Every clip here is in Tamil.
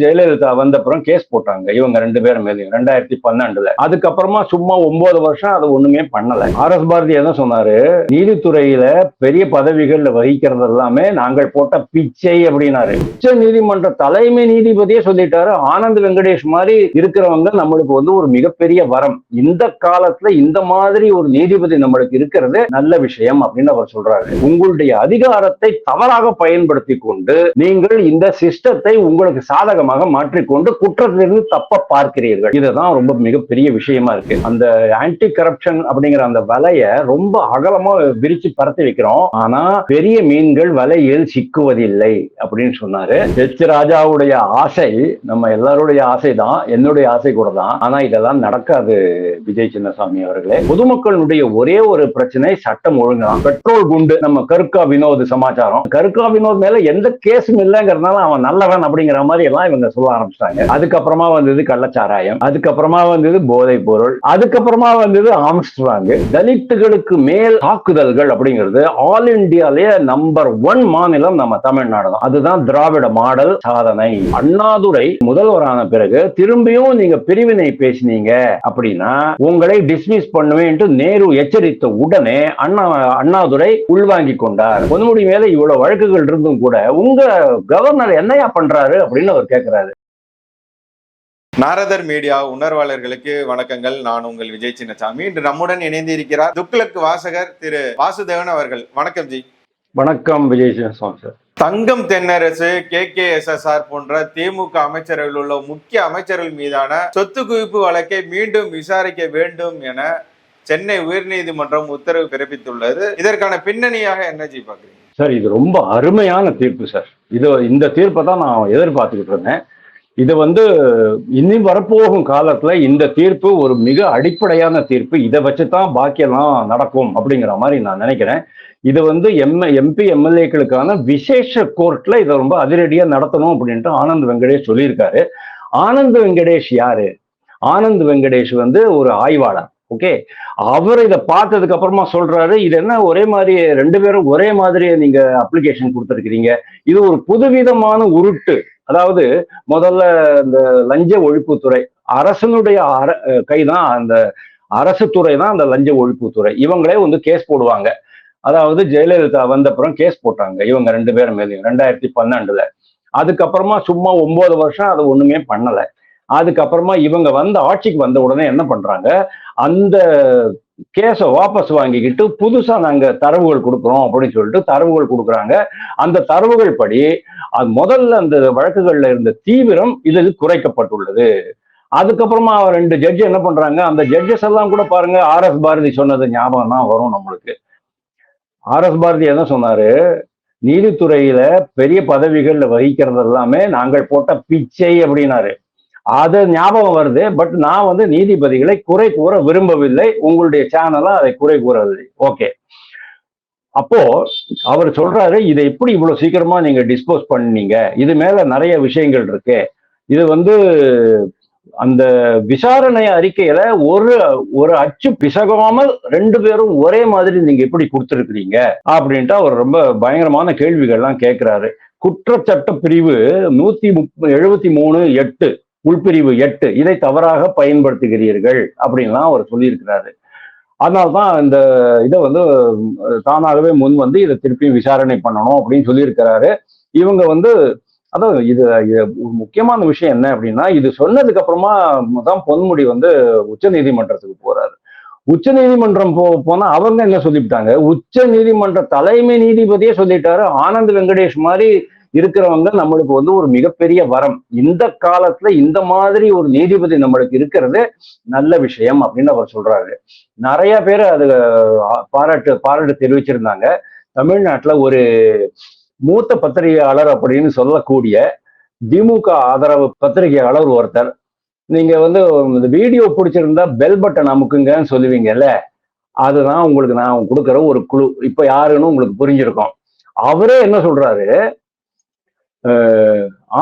ஜெயலலிதா வந்தப்புறம் கேஸ் போட்டாங்க. இவங்க ரெண்டு பேரும் மேலேயும் ரெண்டாயிரத்தி பன்னெண்டுல. அதுக்கப்புறமா சும்மா ஒன்பது வருஷம் அதை ஒண்ணுமே பண்ணல. ஆர் எஸ் பாரதி என்ன சொன்னாரு? நீதித்துறையில பெரிய பதவிகள்ல வகிக்கிறது எல்லாமே நாங்கள் போட்ட பிச்சை அப்படின்னாரு. உச்ச நீதிமன்ற தலைமை நீதிபதியே சொல்லிட்டாரு. ஆனந்த் வெங்கடேஷ் மாதிரி இருக்கிறவங்க நம்மளுக்கு வந்து ஒரு மிகப்பெரிய வரம். இந்த காலத்துல இந்த மாதிரி ஒரு நீதிபதி நம்மளுக்கு இருக்கிறது நல்ல விஷயம் அப்படின்னு அவர் சொல்றாரு. உங்களுடைய அதிகாரத்தை தவறாக பயன்படுத்தி கொண்டு நீங்கள் இந்த சிஸ்டத்தை உங்களுக்கு சாதகமாக மாற்றிக்கொண்டு குற்றத்திலிருந்து தப்ப பார்க்கிறீர்கள். இதுதான் ரொம்ப மிகப்பெரிய விஷயமா இருக்கு. அந்த ஆன்டி கரப்ஷன் அப்படிங்கிற அந்த வலைய ரொம்ப அகலமா விரிச்சு பரத்தி வைக்கிறோம். ஆனா பெரிய மீன்கள் வலையில் சிக்குவதில்லை அப்படின்னு சொன்னாரு. எச் ராஜாவுடைய ஆசை நம்ம எல்லாருடைய ஆசை தான் என்னுடைய ஆசை கூட தான். ஆனா இதெல்லாம் நடக்காது விஜய் சின்னசாமி அவர்களே. பொதுமக்களுடைய ஒரே ஒரு பிரச்சனை சட்டம் ஒழுங்கு தான். பெட்ரோல் குண்டு நம்ம கருக்கா வினோத் சமாச்சாரம். கருக்கா வினோத் மேல எந்த கேஸும் இல்லைங்கிறதுனால அவன் நல்லவன் அப்படிங்கிற மாதிரி எல்லாம் இவங்க சொல்ல ஆரம்பிச்சிட்டாங்க. அதுக்கப்புறமா வந்தது கள்ளச்சாராயம் அதுக்கப்புறமா வந்தது போதைப் பொருள் அதுக்கப்புறமா வந்தது ஆம்ஸ்ட்ராங். தலித்துகளுக்கு மேல் தாக்குதல்கள் அப்படிங்கிறது ஆல் இந்தியாலே நம்பர் ஒன் மாநிலம் நம்ம தமிழ்நாடு தான் அதுதான் திராவிட மாடல் சாதனை. அண்ணாதுரை முதல்வரான பிறகு திரும்பியும் நீங்க பிரிவினை பேசினீங்க அப்படின்னா உங்களை டிஸ்மிஸ் பண்ணுவேன் நேரு எச்சரித்த உடனே அண்ணா அண்ணாதுரை உள்வாங்கி கொண்டார். பொன்முடி மேல இவ்வளவு வழக்குகள் இருந்தும் கூட உங்க கவர்னர் என்னையா பண்றாரு அப்படின்னு அவர் கேட்கிறாரு. நாரதர் மீடியா உணர்வாளர்களுக்கு வணக்கங்கள். நான் உங்கள் விஜய் சின்னசாமி. இன்று நம்முடன் இணைந்து இருக்கிறார் துக்ளக் வாசகர் திரு வாசுதேவன் அவர்கள். வணக்கம் ஜி. வணக்கம் Vijay Chinnasamy sir. Thangam Thennarasu K K S S R போன்ற திமுக அமைச்சர்கள் உள்ள முக்கிய அமைச்சர்கள் மீதான சொத்து குவிப்பு வழக்கை மீண்டும் விசாரிக்க வேண்டும் என சென்னை உயர்நீதிமன்றம் உத்தரவு பிறப்பித்துள்ளது. இதற்கான பின்னணியாக என்ன ஜி பாக்குறீங்க சார் இது ரொம்ப அருமையான தீர்ப்பு சார். இது இந்த தீர்ப்பை தான் நான் எதிர்பார்த்துக்கிட்டு இருந்தேன். இது வந்து இனி வரப்போகும் காலத்துல இந்த தீர்ப்பு ஒரு மிக அடிப்படையான தீர்ப்பு. இதை வச்சு தான் பாக்கியெல்லாம் நடக்கும் அப்படிங்கிற மாதிரி நான் நினைக்கிறேன். இது வந்து எம் எம்பி எம்எல்ஏக்களுக்கான விசேஷ கோர்ட்ல இதை ரொம்ப அதிரடியா நடத்தணும் அப்படின்ட்டு ஆனந்த் வெங்கடேஷ் சொல்லியிருக்காரு. ஆனந்த் வெங்கடேஷ் யாரு? ஆனந்த் வெங்கடேஷ் வந்து ஒரு ஆய்வாளர். ஓகே? அவர் இதை பார்த்ததுக்கு அப்புறமா சொல்றாரு இது என்ன ஒரே மாதிரி ரெண்டு பேரும் ஒரே மாதிரி நீங்க அப்ளிகேஷன் கொடுத்துருக்கிறீங்க. இது ஒரு புதுவிதமான உருட்டு. அதாவது முதல்ல இந்த லஞ்ச ஒழிப்புத்துறை அரசனுடைய அர கைதான் அந்த அரசு துறை தான் அந்த லஞ்ச ஒழிப்புத்துறை இவங்களே வந்து கேஸ் போடுவாங்க. அதாவது ஜெயலலிதா வந்தப்புறம் கேஸ் போட்டாங்க. இவங்க ரெண்டு பேரும் மேலேயும் ரெண்டாயிரத்தி பன்னெண்டுல. அதுக்கப்புறமா சும்மா ஒன்பது வருஷம் அதை ஒண்ணுமே பண்ணலை. அதுக்கப்புறமா இவங்க வந்து ஆட்சிக்கு வந்த உடனே என்ன பண்றாங்க? அந்த கேஸை வாபஸ் வாங்கிக்கிட்டு புதுசா நாங்க தரவுகள் கொடுக்குறோம் அப்படின்னு சொல்லிட்டு தரவுகள் கொடுக்குறாங்க. அந்த தரவுகள் படி முதல்ல அந்த வழக்குகள்ல இருந்த தீவிரம் இதில் குறைக்கப்பட்டுள்ளது. அதுக்கப்புறமா ரெண்டு ஜட்ஜ் என்ன பண்றாங்க? அந்த ஜட்ஜஸ் எல்லாம் கூட பாருங்க ஆர் எஸ் பாரதி சொன்னது ஞாபகம் தான் வரும் நம்மளுக்கு. ஆர் எஸ் பாரதி என்ன சொன்னாரு? நீதித்துறையில பெரிய பதவிகள்ல வகிக்கிறது எல்லாமே நாங்கள் போட்ட பிச்சை அப்படின்னாரு. அது ஞாபகம் வருது பட் நான் வந்து நீதிபதிகளை குறை கூற விரும்பவில்லை. உங்களுடைய சேனலா அதை குறை கூறவில்லை. ஓகே அப்போ அவர் சொல்றாரு இதை எப்படி இவ்வளவு சீக்கிரமா நீங்க டிஸ்போஸ் பண்ணீங்க? இது மேல நிறைய விஷயங்கள் இருக்கு. இது வந்து அந்த விசாரணை அறிக்கையில ஒரு ஒரு அச்சு பிசகாமல் ரெண்டு பேரும் ஒரே மாதிரி நீங்க எப்படி கொடுத்துருக்கிறீங்க? அப்படின்ட்டு அவர் ரொம்ப பயங்கரமான கேள்விகள்லாம் கேட்கிறாரு குற்றச்சட்ட பிரிவு நூத்தி முப்ப எழுபத்தி மூணு எட்டு. உள்பிரிவு எட்டு இதை தவறாக பயன்படுத்துகிறீர்கள் அப்படின்லாம் அவர் சொல்லியிருக்கிறாரு. அதனால்தான் இந்த இதை வந்து தானாகவே முன் வந்து இதை திருப்பி விசாரணை பண்ணணும் அப்படின்னு சொல்லியிருக்கிறாரு. இவங்க வந்து அதான் இது முக்கியமான விஷயம் என்ன அப்படின்னா இது சொன்னதுக்கு அப்புறமா தான் பொன்முடி வந்து உச்ச நீதிமன்றத்துக்கு போறாரு. உச்ச நீதிமன்றம் போ போனா அவங்க என்ன சொல்லிவிட்டாங்க? உச்ச நீதிமன்ற தலைமை நீதிபதியே சொல்லிட்டாரு. ஆனந்த் வெங்கடேஷ் மாதிரி இருக்கிறவங்க நம்மளுக்கு வந்து ஒரு மிகப்பெரிய வரம். இந்த காலத்துல இந்த மாதிரி ஒரு நீதிபதி நம்மளுக்கு இருக்கிறது நல்ல விஷயம் அப்படின்னு அவர் சொல்றாரு. நிறைய பேர் அது பாராட்டு பாராட்டு தெரிவிச்சிருந்தாங்க. தமிழ்நாட்டுல ஒரு மூத்த பத்திரிகையாளர் அப்படின்னு சொல்லக்கூடிய திமுக ஆதரவு பத்திரிகையாளர் ஒருத்தர். நீங்க வந்து இந்த வீடியோ பிடிச்சிருந்தா பெல் பட்டன் அமுக்குங்கன்னு சொல்லுவீங்கல்ல அதுதான் உங்களுக்கு நான் கொடுக்குற ஒரு குழு. இப்ப யாருன்னு உங்களுக்கு புரிஞ்சிருக்கும். அவரே என்ன சொல்றாரு?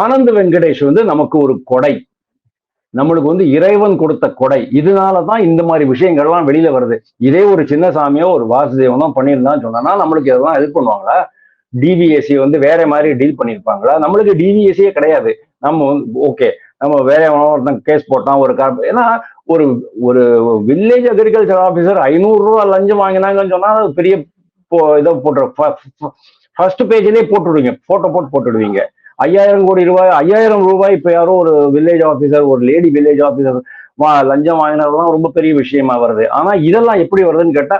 ஆனந்த வெங்கடேஷ் வந்து நமக்கு ஒரு கொடை. நம்மளுக்கு வந்து இறைவன் கொடுத்த கொடை. இதனாலதான் இந்த மாதிரி விஷயங்கள்லாம் வெளியில வருது. இதே ஒரு சின்னசாமியோ ஒரு வாசுதேவனோ பண்ணியிருந்தான்னு சொன்னா நம்மளுக்கு இதெல்லாம் ஹெல்ப் பண்ணுவாங்களா? டிவிஎஸ்சி வந்து வேற மாதிரி டீல் பண்ணியிருப்பாங்களா? நம்மளுக்கு டிவிஎஸ்சியே கிடையாது. நம்ம ஓகே நம்ம வேற ஒருத்தன் கேஸ் போட்டான் ஒரு கார் ஏன்னா ஒரு ஒரு வில்லேஜ் அக்ரிகல்ச்சர் ஆஃபீஸர் ஐநூறு ரூபா லஞ்சம் வாங்கினாங்கன்னு சொன்னா பெரிய இதை போட்டு ஃபர்ஸ்ட் பேஜ்லேயே போட்டுடுவீங்க. போட்டோ போட்டு போட்டுடுவீங்க. ஐயாயிரம் கோடி ரூபாய் ஐயாயிரம் ரூபாய் இப்போ யாரோ ஒரு வில்லேஜ் ஆஃபீஸர் ஒரு லேடி வில்லேஜ் ஆஃபீஸர் வா லஞ்சம் வாங்கினதுலாம் ரொம்ப பெரிய விஷயமா வருது. ஆனா இதெல்லாம் எப்படி வருதுன்னு கேட்டா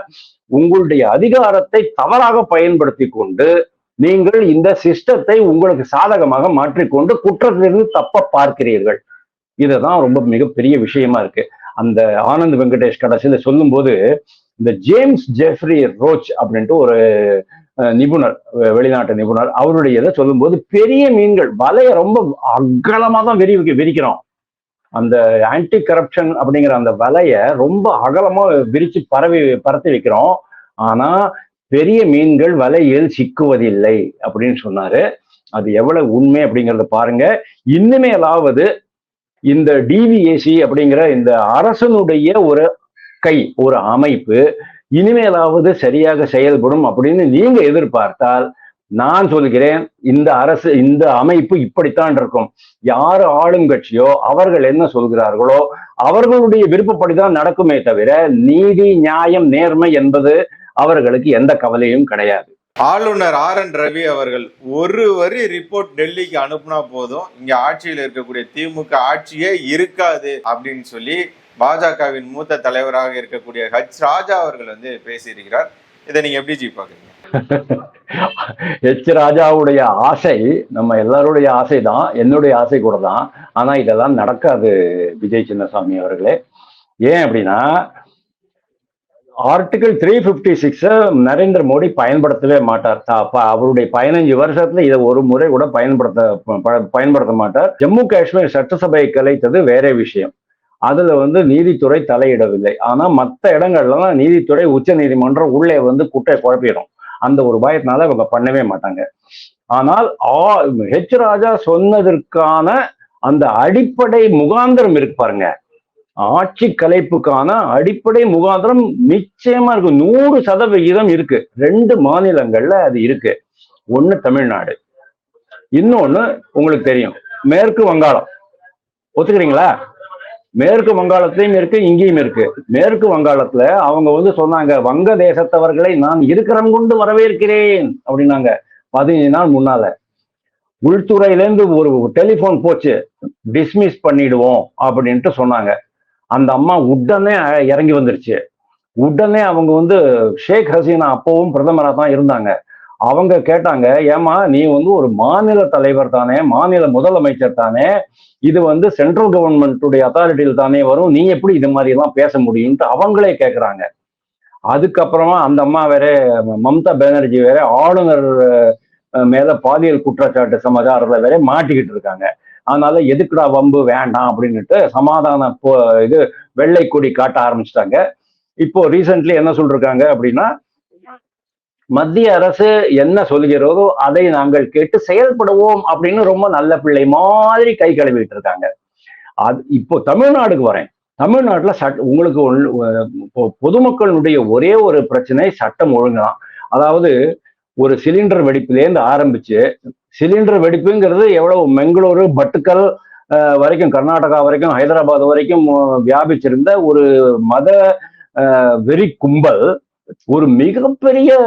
உங்களுடைய அதிகாரத்தை தவறாக பயன்படுத்தி கொண்டு நீங்கள் இந்த சிஸ்டத்தை உங்களுக்கு சாதகமாக மாற்றிக்கொண்டு குற்றத்திலிருந்து தப்ப பார்க்கிறீர்கள். இதுதான் ரொம்ப மிகப்பெரிய விஷயமா இருக்கு. அந்த ஆனந்த் வெங்கடேஷ் கடைசியில சொல்லும்போது இந்த ஜேம்ஸ் ஜெஃப்ரி ரோச் அப்படின்ட்டு ஒரு நிபுணர் வெளிநாட்டு நிபுணர் அவருடைய இதை சொல்லும்போது பெரிய மீன்கள் வலையை ரொம்ப அகலமாக தான் வெறி விரிக்கிறோம். அந்த ஆன்டி கரப்ஷன் அப்படிங்கிற அந்த வலைய ரொம்ப அகலமா விரிச்சு பரவி பரத்தி வைக்கிறோம். ஆனா பெரிய மீன்கள் வலையில் சிக்குவதில்லை அப்படின்னு சொன்னாரு. அது எவ்வளவு உண்மை அப்படிங்கறத பாருங்க. இன்னுமேலாவது இந்த டிவிஏசி அப்படிங்கிற இந்த அரசனுடைய ஒரு கை ஒரு அமைப்பு இனிமேலாவது சரியாக செயல்படும் அப்படின்னு நீங்க எதிர்பார்த்தால் நான் சொல்கிறேன் இந்த அரசு இந்த அமைப்பு இப்படித்தான் இருக்கும். யாரு ஆளுங்கட்சியோ அவர்கள் என்ன சொல்கிறார்களோ அவர்களுடைய விருப்பப்படிதான் நடக்குமே தவிர நீதி நியாயம் நேர்மை என்பது அவர்களுக்கு எந்த கவலையும் கிடையாது. ஆளுநர் ஆர் என் ரவி அவர்கள் ஒரு வரி ரிப்போர்ட் டெல்லிக்கு அனுப்புனா போதும் இங்க ஆட்சியில் இருக்கக்கூடிய திமுக ஆட்சியே இருக்காது அப்படின்னு சொல்லி பாஜகவின் மூத்த தலைவராக இருக்கக்கூடிய ஹச் ராஜா அவர்கள் வந்து பேசியிருக்கிறார். இதை நீங்க எப்படி ஜி பாக்குறீங்க ஹெச் ராஜாவுடைய ஆசை நம்ம எல்லாருடைய ஆசை தான் என்னுடைய ஆசை கூட தான். ஆனா இதெல்லாம் நடக்காது விஜய் சின்னசாமி அவர்களே. ஏன் அப்படின்னா article three fifty six Narendra Modi பயன்படுத்தவே மாட்டார். த- அவருடைய பதினஞ்சு வருஷத்துல இதை ஒரு முறை கூட பயன்படுத்த ப- பயன்படுத்த மாட்டார். ஜம்மு காஷ்மீர் சட்டசபை கலைத்தது வேற விஷயம். அதுல வந்து நீதித்துறை தலையிடவில்லை. ஆனா மற்ற இடங்கள்லாம் நீதித்துறை உச்ச நீதிமன்றம் உள்ளே வந்து குட்டை குழப்பிடும். அந்த ஒரு பயத்தினால இவங்க பண்ணவே மாட்டாங்க. ஆனால் ஆ- ஹெச் ராஜா சொன்னதற்கான அந்த அடிப்படை முகாந்திரம் இருக்கு பாருங்க. ஆட்சி கலைப்புக்கான அடிப்படை முகாந்திரம் நிச்சயமா இருக்கு. நூறு சதவிகிதம் இருக்கு. ரெண்டு மாநிலங்கள்ல அது இருக்கு. ஒண்ணு தமிழ்நாடு. இன்னொன்னு உங்களுக்கு தெரியும். மேற்கு வங்காளம். ஒத்துக்கிறீங்களா? மேற்கு வங்காளத்திலையும் இருக்கு இங்கேயும் இருக்கு. மேற்கு வங்காளத்துல அவங்க வந்து சொன்னாங்க வங்க தேசத்தவர்களை நான் இருக்கிறம் கொண்டு வரவேற்கிறேன் அப்படின்னாங்க. பதினஞ்சு நாள் முன்னால. உள்துறையிலேருந்து ஒரு டெலிஃபோன் போச்சு டிஸ்மிஸ் பண்ணிடுவோம் அப்படின்ட்டு சொன்னாங்க. அந்த அம்மா உடனே இறங்கி வந்துருச்சு. உடனே அவங்க வந்து ஷேக் ஹசீனா அப்பவும் பிரதமராக தான் இருந்தாங்க. அவங்க கேட்டாங்க ஏமா நீ வந்து ஒரு மாநில தலைவர் தானே மாநில முதலமைச்சர் தானே இது வந்து சென்ட்ரல் கவர்மெண்ட்டுடைய அத்தாரிட்டியில் தானே வரும் நீ எப்படி இது மாதிரி எல்லாம் பேச முடியும்ட்டு அவங்களே கேட்குறாங்க அதுக்கப்புறமா அந்த அம்மா வேற மம்தா பானர்ஜி வேற ஆளுநர் மேல பாலியல் குற்றச்சாட்டு சமாச்சாரத்துல வேற மாட்டிக்கிட்டு இருக்காங்க. அதனால எதுக்குடா வம்பு வேண்டாம் அப்படின்னுட்டு சமாதான இது வெள்ளை கொடி காட்ட ஆரம்பிச்சிட்டாங்க. இப்போ ரீசெண்ட்லி என்ன சொல்றாங்க அப்படின்னா மத்திய அரசு என்ன சொல்கிறதோ அதை நாங்கள் கேட்டு செயல்படுவோம் அப்படின்னு ரொம்ப நல்ல பிள்ளை மாதிரி கை கழுவிட்டு இருக்காங்க. அது இப்போ தமிழ்நாடுக்கு வரேன். தமிழ்நாட்டில் சட்ட உங்களுக்கு பொதுமக்களுடைய ஒரே ஒரு பிரச்சனை சட்டம் ஒழுங்கு. தான் அதாவது ஒரு சிலிண்டர் வெடிப்புலேருந்து ஆரம்பிச்சு சிலிண்டர் வெடிப்புங்கிறது எவ்வளவு பெங்களூரு பட்டுக்கல் வரைக்கும் கர்நாடகா வரைக்கும் ஹைதராபாத் வரைக்கும் வியாபிச்சிருந்த ஒரு மத வெறி கும்பல். ஒரு மிகப்பெரிய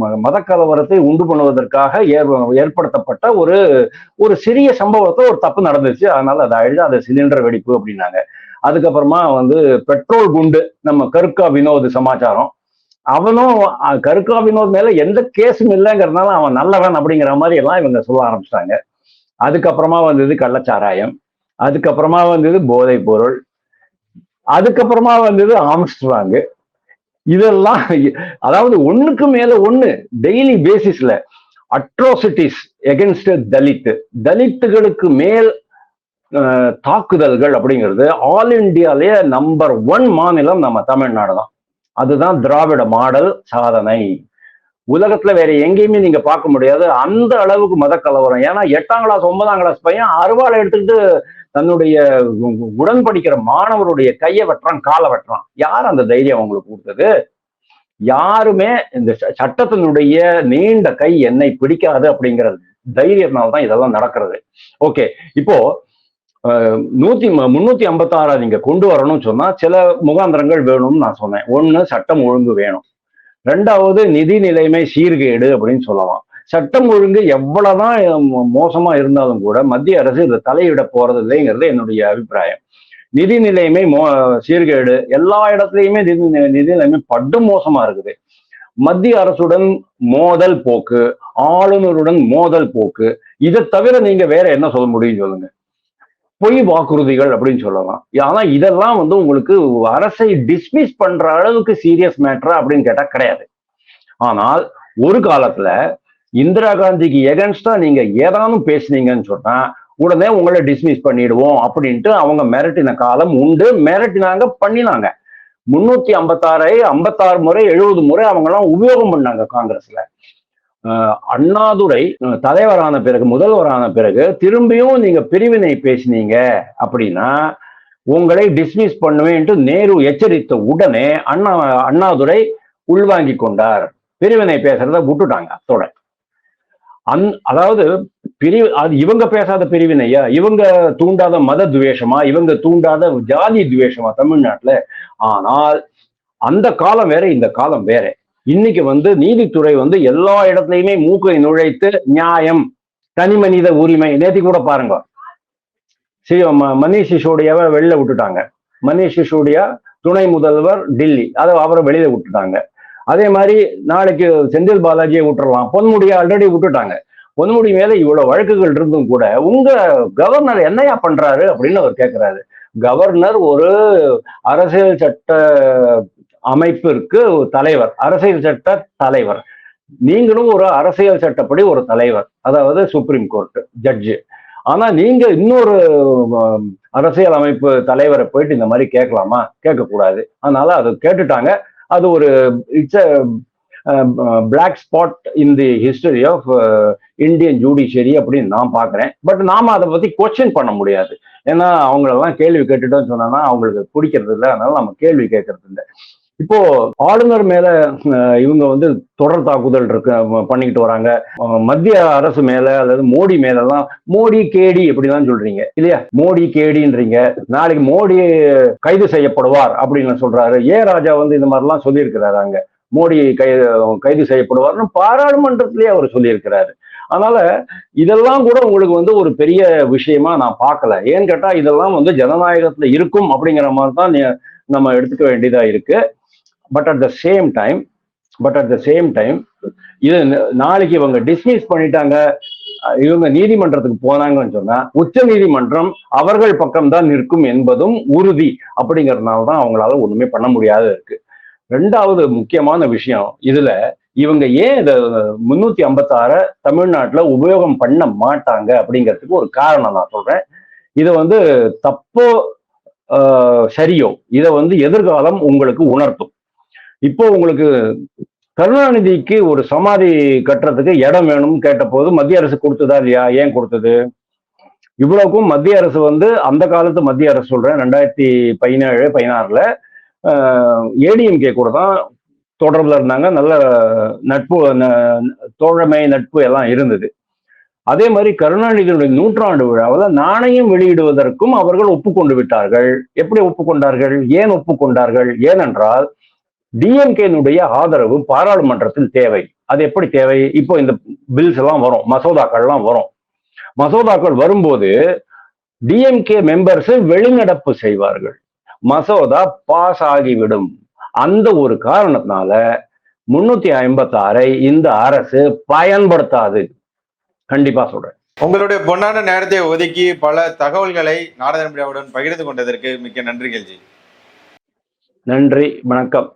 ம- மத கலவரத்தை உண்டு பண்ணுவதற்காக ஏற்ப- ஏற்படுத்தப்பட்ட ஒரு ஒரு சிறிய சம்பவத்தை ஒரு தப்பு நடந்துச்சு. அதனால அதை அழுது அதை சிலிண்டர் வெடிப்பு அப்படின்னாங்க. அதுக்கப்புறமா வந்து பெட்ரோல் குண்டு நம்ம கருக்கா வினோத் சமாச்சாரம். அவனும் கருக்கா வினோத் மேல எந்த கேஸும் இல்லைங்கிறதுனால அவன் நல்லவன் அப்படிங்கிற மாதிரி எல்லாம் இவங்க சொல்ல ஆரம்பிச்சிட்டாங்க. அதுக்கப்புறமா வந்தது கள்ளச்சாராயம். அதுக்கப்புறமா வந்தது போதைப் பொருள். அதுக்கப்புறமா வந்தது ஆம்ஸ்ட்ராங்கு. இதெல்லாம் அதாவது ஒண்ணுக்கு மேல ஒண்ணு டெய்லி பேசிஸ்ல அட்ரோசிட்டிஸ் எகென்ஸ்ட் தலித் தலித்துகளுக்கு மேல் தாக்குதல்கள் அப்படிங்கிறது ஆல் இந்தியாலே நம்பர் ஒன் மாநிலம் நம்ம தமிழ்நாடு தான். அதுதான் திராவிட மாடல் சாதனை. உலகத்துல வேற எங்கேயுமே நீங்க பார்க்க முடியாது. அந்த அளவுக்கு மத கலவரம் ஏன்னா எட்டாம் கிளாஸ் ஒன்பதாம் கிளாஸ் பையன் அருவாளை எடுத்துக்கிட்டு தன்னுடைய உடன் படிக்கிற மாணவருடைய கையை வெட்டுறான் காலை வெட்டுறான். யார் அந்த தைரியம் அவங்களுக்கு கொடுத்தது? யாருமே இந்த ச- சட்டத்தினுடைய நீண்ட கை என்னை பிடிக்காது அப்படிங்கிறது தைரியத்தினால்தான் இதெல்லாம் நடக்கிறது. ஓகே இப்போ நூத்தி முன்னூத்தி முன்னூத்தி ஆறா நீங்க கொண்டு வரணும்னு சொன்னா சில முகாந்திரங்கள் வேணும்னு நான் சொன்னேன். ஒண்ணு சட்டம் ஒழுங்கு வேணும். ரெண்டாவது நிதி நிலைமை சீர்கேடு அப்படின்னு சொல்லலாம். சட்டம் ஒழுங்கு எவ்வளவுதான் மோ- மோசமா இருந்தாலும் கூட மத்திய அரசு இதை தலையிட போறது இல்லைங்கிறது என்னுடைய அபிப்பிராயம். நிதி நிலைமை மோ சீர்கேடு எல்லா இடத்துலையுமே நிதி நிதி நிலைமை படு மோசமா இருக்குது. மத்திய அரசுடன் மோதல் போக்கு ஆளுநருடன் மோதல் போக்கு இதை தவிர நீங்க வேற என்ன சொல்ல முடியும் சொல்லுங்க. பொய் வாக்குறுதிகள் அப்படின்னு சொல்லலாம். ஆனா இதெல்லாம் வந்து உங்களுக்கு அரசை டிஸ்மிஸ் பண்ற அளவுக்கு சீரியஸ் மேட்டரா அப்படின்னு கேட்டா கிடையாது. ஆனால் ஒரு காலத்துல இந்திரா காந்திக்கு எகன்ஸ்டா நீங்க ஏதானும் பேசுனீங்கன்னு சொன்னா உடனே உங்களை டிஸ்மிஸ் பண்ணிடுவோம் அப்படின்ட்டு அவங்க மிரட்டின காலம் உண்டு. மிரட்டினாங்க பண்ணினாங்க. முன்னூத்தி ஐம்பத்தாறு ஐம்பத்தாறு முறை எழுபது முறை அவங்க எல்லாம் உபயோகம் பண்ணாங்க காங்கிரஸ்ல. அண்ணாதுரை தலைவரான பிறகு முதல்வரான பிறகு திரும்பியும் நீங்க பிரிவினை பேசினீங்க அப்படின்னா உங்களை டிஸ்மிஸ் பண்ணுவேன்ட்டு நேரு எச்சரித்த உடனே அண்ணா அண்ணாதுரை உள்வாங்கி கொண்டார். பிரிவினை பேசுறத விட்டுட்டாங்க அத்தோட அந் அதாவது பிரிவு அது இவங்க பேசாத பிரிவினையா இவங்க தூண்டாத மத துவேஷமா இவங்க தூண்டாத ஜாதி துவேஷமா தமிழ்நாட்டுல. ஆனால் அந்த காலம் வேற இந்த காலம் வேற. இன்னைக்கு வந்து நீதித்துறை வந்து எல்லா இடத்துலயுமே மூக்கை நுழைத்து நியாயம் தனி மனித உரிமை நேத்தி கூட பாருங்க. ஸ்ரீ ம- மணீஷ் சிசோடியாவை வெளில விட்டுட்டாங்க. மணீஷ் சிசோடியா துணை முதல்வர் டில்லி. அதை அவரை வெளியில விட்டுட்டாங்க. அதே மாதிரி நாளைக்கு செந்தில் பாலாஜியை விட்டுறலாம். பொன்முடியை ஆல்ரெடி விட்டுட்டாங்க. பொன்முடி மேல இவ்வளவு வழக்குகள் இருந்தும் கூட உங்க கவர்னர் என்னையா பண்றாரு அப்படின்னு அவர் கேட்கிறாரு கவர்னர் ஒரு அரசியல் சட்ட அமைப்பிற்கு ஒரு தலைவர். அரசியல் சட்ட தலைவர். நீங்களும் ஒரு அரசியல் சட்டப்படி ஒரு தலைவர். அதாவது சுப்ரீம் கோர்ட் ஜட்ஜு ஆனா நீங்க இன்னொரு அரசியல் அமைப்பு தலைவரை போயிட்டு இந்த மாதிரி கேட்கலாமா? கேட்கக்கூடாது. அதனால அதை கேட்டுட்டாங்க. அது ஒரு it's black spot in the history of Indian judiciary அப்படின்னு நான் பார்க்குறேன். பட் நாம அதை பத்தி கொஸ்டின் பண்ண முடியாது. ஏன்னா அவங்களெல்லாம் கேள்வி கேட்டுட்டோம்னு சொன்னோன்னா அவங்களுக்கு பிடிக்கிறது இல்லை அதனால நம்ம கேள்வி கேட்கறது இல்லை இப்போ ஆளுநர் மேல இவங்க வந்து தொடர் தாக்குதல் இருக்கு பண்ணிக்கிட்டு வராங்க. மத்திய அரசு மேல அல்லது மோடி மேலலாம் மோடி கேடி இப்படிதான் சொல்றீங்க இல்லையா? மோடி கேடின்றீங்க. நாளைக்கு மோடி கைது செய்யப்படுவார் அப்படின்னு சொல்றாரு. ஏ ராஜா வந்து இந்த மாதிரிலாம் சொல்லியிருக்கிறாரு அங்க. மோடி கை கைது செய்யப்படுவார்னு பாராளுமன்றத்திலேயே அவர் சொல்லியிருக்கிறாரு. அதனால இதெல்லாம் கூட உங்களுக்கு வந்து ஒரு பெரிய விஷயமா நான் பார்க்கல. ஏன்னு கேட்டா இதெல்லாம் வந்து ஜனநாயகத்துல இருக்கும் அப்படிங்கிற மாதிரி தான் நம்ம எடுத்துக்க வேண்டியதா இருக்கு. But at the same time but at the same time இது நாளைக்கு இவங்க டிஸ்மிஸ் பண்ணிட்டாங்க. இவங்க நீதிமன்றத்துக்கு போனாங்கன்னு சொன்னா உச்ச நீதிமன்றம் அவர்கள் பக்கம்தான் நிற்கும் என்பதும் உறுதி அப்படிங்கறதுனால தான் அவங்களால ஒண்ணுமே பண்ண முடியாத இருக்கு. ரெண்டாவது முக்கியமான விஷயம் இதுல இவங்க ஏன் இதை முன்னூத்தி ஐம்பத்தாறு தமிழ்நாட்டுல உபயோகம் பண்ண மாட்டாங்க அப்படிங்கிறதுக்கு ஒரு காரணம் நான் சொல்றேன். இது வந்து தப்போ சரியோ இதை வந்து எதிர்காலம் உங்களுக்கு உணர்த்தும். இப்போ உங்களுக்கு கருணாநிதிக்கு ஒரு சமாதி கட்டுறதுக்கு இடம் வேணும்னு கேட்டபோது மத்திய அரசு கொடுத்ததா இல்லையா? ஏன் கொடுத்தது? இவ்வளவுக்கும் மத்திய அரசு வந்து அந்த காலத்து மத்திய அரசு சொல்றேன் ரெண்டாயிரத்தி பதினேழு பதினாறுல ஏடிஎம்கே கூட தான் தொடர்பில் இருந்தாங்க. நல்ல நட்பு தோழமை நட்பு எல்லாம் இருந்தது. அதே மாதிரி கருணாநிதியுடைய நூற்றாண்டு விழாவில் நாணயம் வெளியிடுவதற்கும் அவர்கள் ஒப்புக்கொண்டு விட்டார்கள். எப்படி ஒப்புக்கொண்டார்கள்? ஏன் ஒப்புக்கொண்டார்கள்? ஏனென்றால் டிஎம்கேனுடைய ஆதரவு பாராளுமன்றத்தில் தேவை. அது எப்படி தேவை? இப்போ இந்த பில்ஸ் எல்லாம் வரும். மசோதாக்கள்லாம் வரும். மசோதாக்கள் வரும்போது டிஎம்கே மெம்பர்ஸ் வெளிநடப்பு செய்வார்கள். மசோதா பாஸ் ஆகிவிடும். அந்த ஒரு காரணத்தினால முன்னூத்தி ஐம்பத்தி ஆறை இந்த அரசு பயன்படுத்தாது. கண்டிப்பா சொல்றேன். உங்களுடைய பொன்னான நேரத்தை ஒதுக்கி பல தகவல்களை மீடியாவுடன் பகிர்ந்து கொண்டதற்கு மிக்க நன்றிகள் ஜி நன்றி. வணக்கம்.